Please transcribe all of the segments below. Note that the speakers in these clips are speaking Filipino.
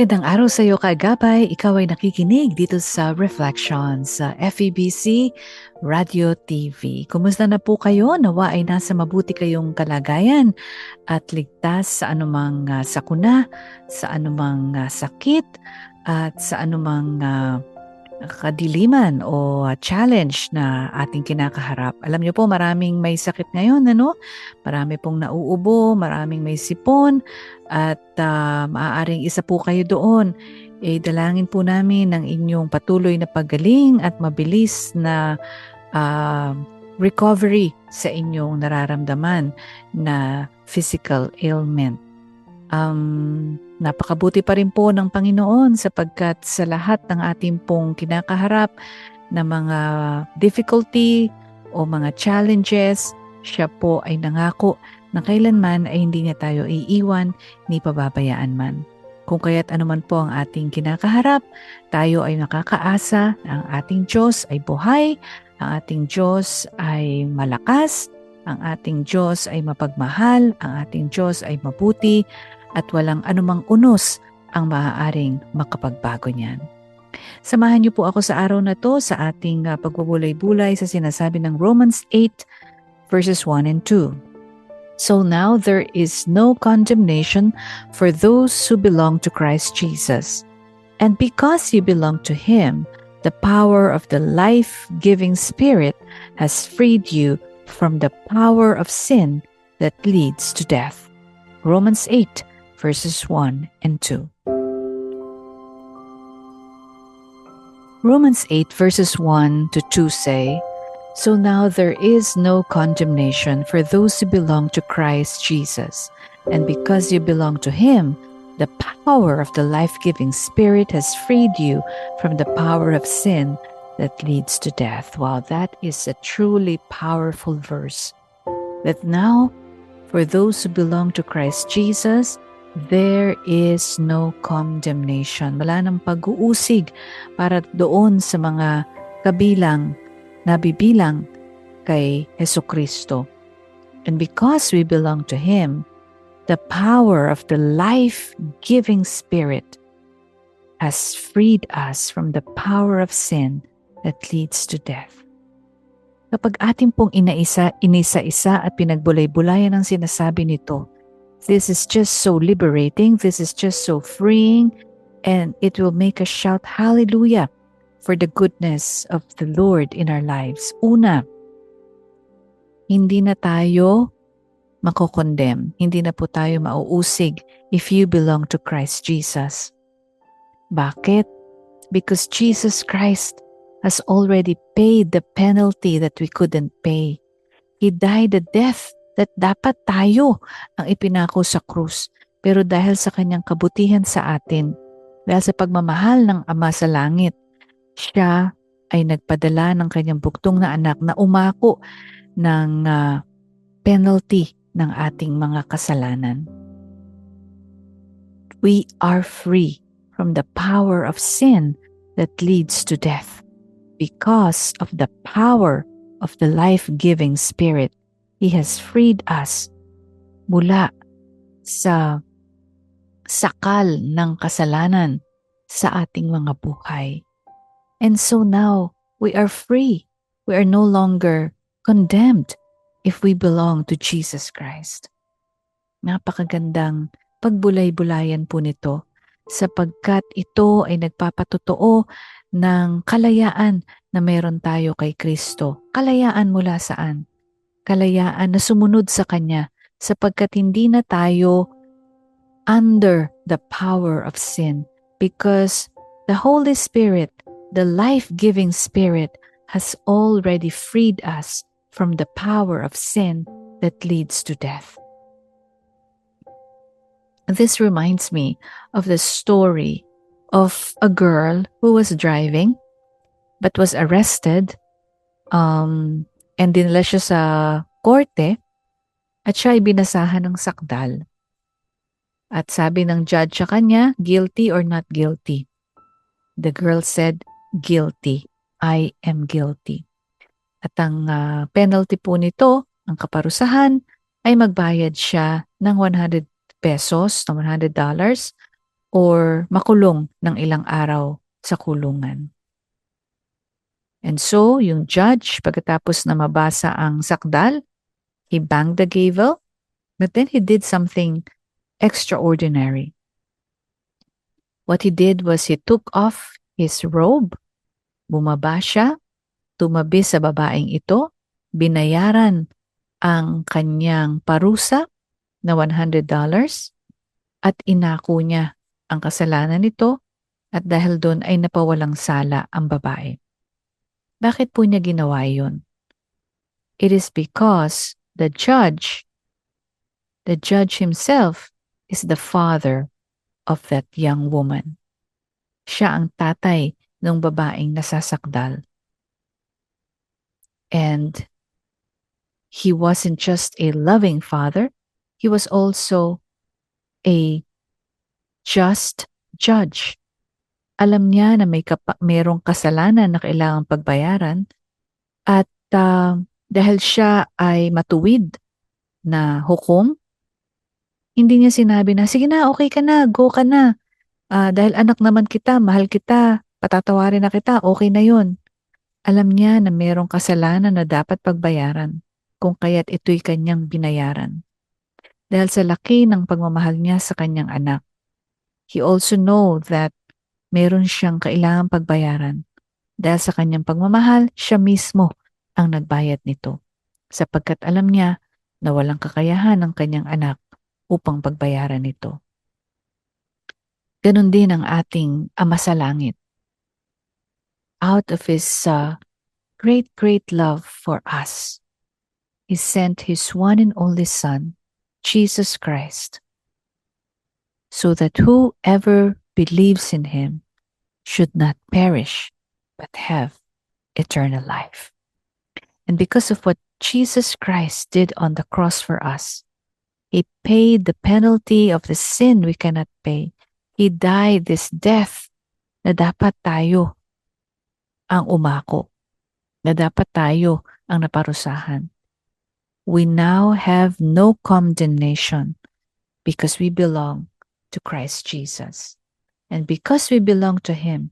Magandang araw sa iyo kagabay. Ikaw ay nakikinig dito sa Reflections sa FEBC Radio TV. Kumusta na po kayo? Nawa ay nasa mabuti kayong kalagayan at ligtas sa anumang uh, sakuna, sa anumang uh, sakit at sa anumang uh, kadiliman o challenge na ating kinakaharap. Alam niyo po maraming may sakit ngayon, ano? Marami pong nauubo, maraming may sipon at uh, maaaring isa po kayo doon. Eh, dalangin po namin ng inyong patuloy na paggaling at mabilis na uh, recovery sa inyong nararamdaman na physical ailment. Um, napakabuti pa rin po ng Panginoon sapagkat sa lahat ng ating pong kinakaharap na mga difficulty o mga challenges, siya po ay nangako na kailanman ay hindi niya tayo iiwan ni pababayaan man. Kung kaya't anuman po ang ating kinakaharap, tayo ay nakakaasa na ang ating Diyos ay buhay, ang ating Diyos ay malakas, ang ating Diyos ay mapagmahal, ang ating Diyos ay mabuti, at walang anumang unos ang maaaring makapagbago niyan. Samahan niyo po ako sa araw na to sa ating uh, pagbubulay-bulay sa sinasabi ng Romans 8 verses 1 and 2. So now there is no condemnation for those who belong to Christ Jesus. And because you belong to Him, the power of the life giving Spirit has freed you from the power of sin that leads to death. Romans 8 verses 1 and 2. Romans 8 verses 1 to 2 say, So now there is no condemnation for those who belong to Christ Jesus. And because you belong to Him, the power of the life giving Spirit has freed you from the power of sin that leads to death. Wow, that is a truly powerful verse. That now, for those who belong to Christ Jesus, there is no condemnation. Wala nang pag-uusig para doon sa mga kabilang nabibilang kay Heso Kristo. And because we belong to Him, the power of the life-giving Spirit has freed us from the power of sin that leads to death. Kapag ating pong inaisa, inisa-isa at pinagbulay-bulayan ang sinasabi nito, This is just so liberating. This is just so freeing. And it will make us shout hallelujah for the goodness of the Lord in our lives. Una, hindi na tayo makokondem. Hindi na po tayo mauusig if you belong to Christ Jesus. Bakit? Because Jesus Christ has already paid the penalty that we couldn't pay. He died the death that dapat tayo ang ipinako sa krus. Pero dahil sa kanyang kabutihan sa atin, dahil sa pagmamahal ng Ama sa Langit, siya ay nagpadala ng kanyang buktong na anak na umako ng uh, penalty ng ating mga kasalanan. We are free from the power of sin that leads to death because of the power of the life-giving Spirit He has freed us mula sa sakal ng kasalanan sa ating mga buhay. And so now, we are free. We are no longer condemned if we belong to Jesus Christ. Napakagandang pagbulay-bulayan po nito sapagkat ito ay nagpapatotoo ng kalayaan na meron tayo kay Kristo. Kalayaan mula saan? Kalayaan na sumunod sa Kanya sapagkat hindi na tayo under the power of sin because the Holy Spirit, the life-giving Spirit, has already freed us from the power of sin that leads to death. This reminds me of the story of a girl who was driving but was arrested um, and dinala siya sa korte at siya ay binasahan ng sakdal. At sabi ng judge sa kanya, guilty or not guilty? The girl said, guilty. I am guilty. At ang ah, penalty po nito, ang kaparusahan, ay magbayad siya ng 100 pesos, ng 100 dollars, or makulong ng ilang araw sa kulungan. And so, yung judge, pagkatapos na mabasa ang sakdal, he banged the gavel, but then he did something extraordinary. What he did was he took off his robe, bumaba siya, tumabi sa babaeng ito, binayaran ang kanyang parusa na $100 at inako niya ang kasalanan nito at dahil doon ay napawalang sala ang babae. Bakit po niya ginawa yun? It is because the judge, the judge himself is the father of that young woman. Siya ang tatay ng babaeng nasasakdal. And he wasn't just a loving father, he was also a just judge. Alam niya na may kapa- merong kasalanan na kailangang pagbayaran at ah, dahil siya ay matuwid na hukom, hindi niya sinabi na, sige na, okay ka na, go ka na. Ah, dahil anak naman kita, mahal kita, patatawarin na kita, okay na yun. Alam niya na merong kasalanan na dapat pagbayaran kung kaya't ito'y kanyang binayaran. Dahil sa laki ng pagmamahal niya sa kanyang anak, he also know that meron siyang kailangang pagbayaran. Dahil sa kanyang pagmamahal, siya mismo ang nagbayad nito. Sapagkat alam niya na walang kakayahan ng kanyang anak upang pagbayaran ito. Ganon din ang ating Ama sa Langit. Out of His uh, great, great love for us, He sent His one and only Son, Jesus Christ, so that whoever believes in Him should not perish, but have eternal life. And because of what Jesus Christ did on the cross for us, He paid the penalty of the sin we cannot pay. He died this death na dapat tayo ang umako, na dapat tayo ang naparusahan. We now have no condemnation because we belong to Christ Jesus. And because we belong to Him,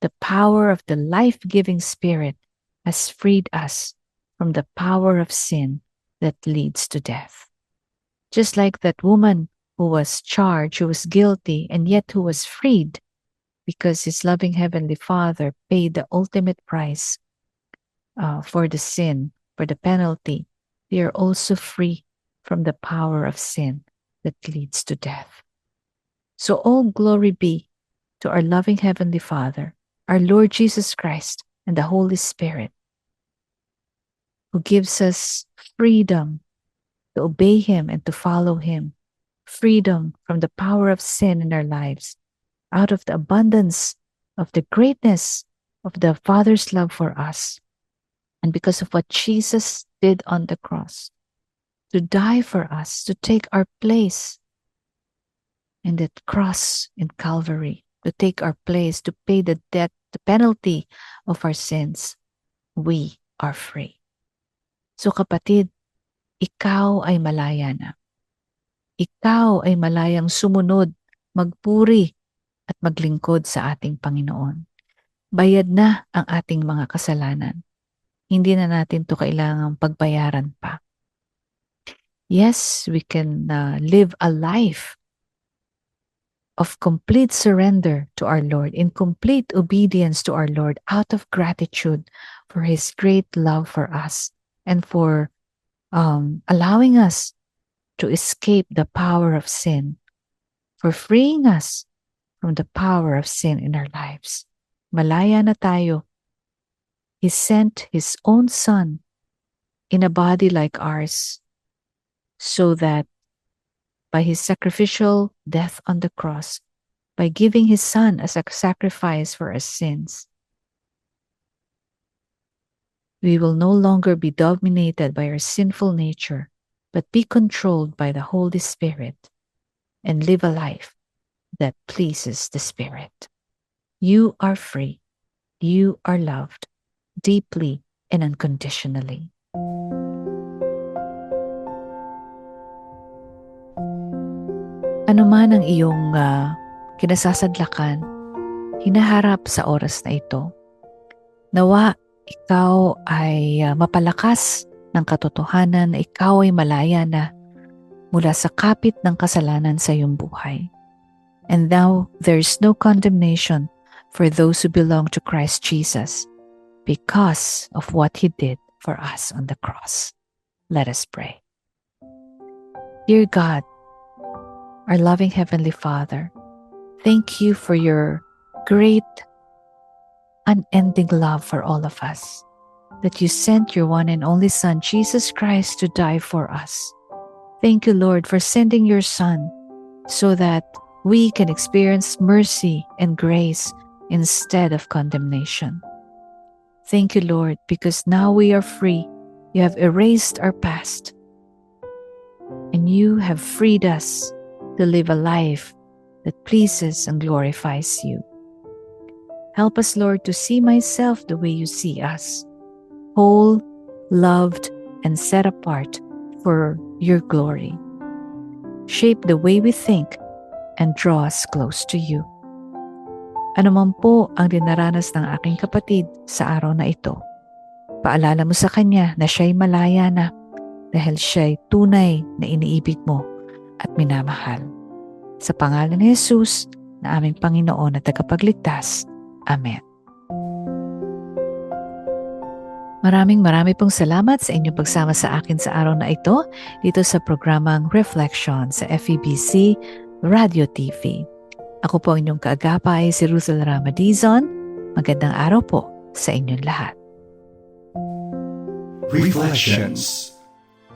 the power of the life giving Spirit has freed us from the power of sin that leads to death. Just like that woman who was charged, who was guilty, and yet who was freed because his loving Heavenly Father paid the ultimate price uh, for the sin, for the penalty, We are also free from the power of sin that leads to death. So, all glory be to our loving Heavenly Father, our Lord Jesus Christ, and the Holy Spirit, who gives us freedom to obey Him and to follow Him, freedom from the power of sin in our lives, out of the abundance of the greatness of the Father's love for us, and because of what Jesus did on the cross to die for us, to take our place in that cross in Calvary, to take our place, to pay the debt, the penalty of our sins, we are free. So kapatid, ikaw ay malaya na. Ikaw ay malayang sumunod, magpuri at maglingkod sa ating Panginoon. Bayad na ang ating mga kasalanan. Hindi na natin to kailangang pagbayaran pa. Yes, we can uh, live a life of complete surrender to our Lord, in complete obedience to our Lord, out of gratitude for His great love for us and for um, allowing us to escape the power of sin, for freeing us from the power of sin in our lives. Malaya na tayo. He sent His own Son in a body like ours so that by His sacrificial death on the cross, by giving His Son as a sacrifice for our sins, we will no longer be dominated by our sinful nature, but be controlled by the Holy Spirit. and live a life that pleases the Spirit. You are free. You are loved deeply and unconditionally. Ano man ang iyong ah, kinasasadlakan, hinaharap sa oras na ito, nawa ikaw ay ah, mapalakas ng katotohanan na ikaw ay malaya na mula sa kapit ng kasalanan sa iyong buhay. And now there is no condemnation for those who belong to Christ Jesus because of what he did for us on the cross. Let us pray. Dear God, our loving Heavenly Father, thank you for your great, unending love for all of us, that you sent your one and only Son, Jesus Christ, to die for us. Thank you, Lord, for sending your Son so that we can experience mercy and grace instead of condemnation. Thank you, Lord, because now we are free. You have erased our past, and you have freed us to live a life that pleases and glorifies you. Help us, Lord, to see myself the way you see us whole, loved, and set apart for your glory. Shape the way we think and draw us close to you. Ano man po ang dinaranas ng aking kapatid sa araw na ito, paalala mo sa kanya na siya'y malaya na dahil siya'y tunay na iniibig mo at minamahal. Sa pangalan ni Jesus na aming Panginoon at tagapagligtas. Amen. Maraming marami pong salamat sa inyong pagsama sa akin sa araw na ito dito sa programang Reflection sa FEBC Radio TV. Ako po inyong kaagapay si Ruthel Ramadizon. Magandang araw po sa inyong lahat. Reflections.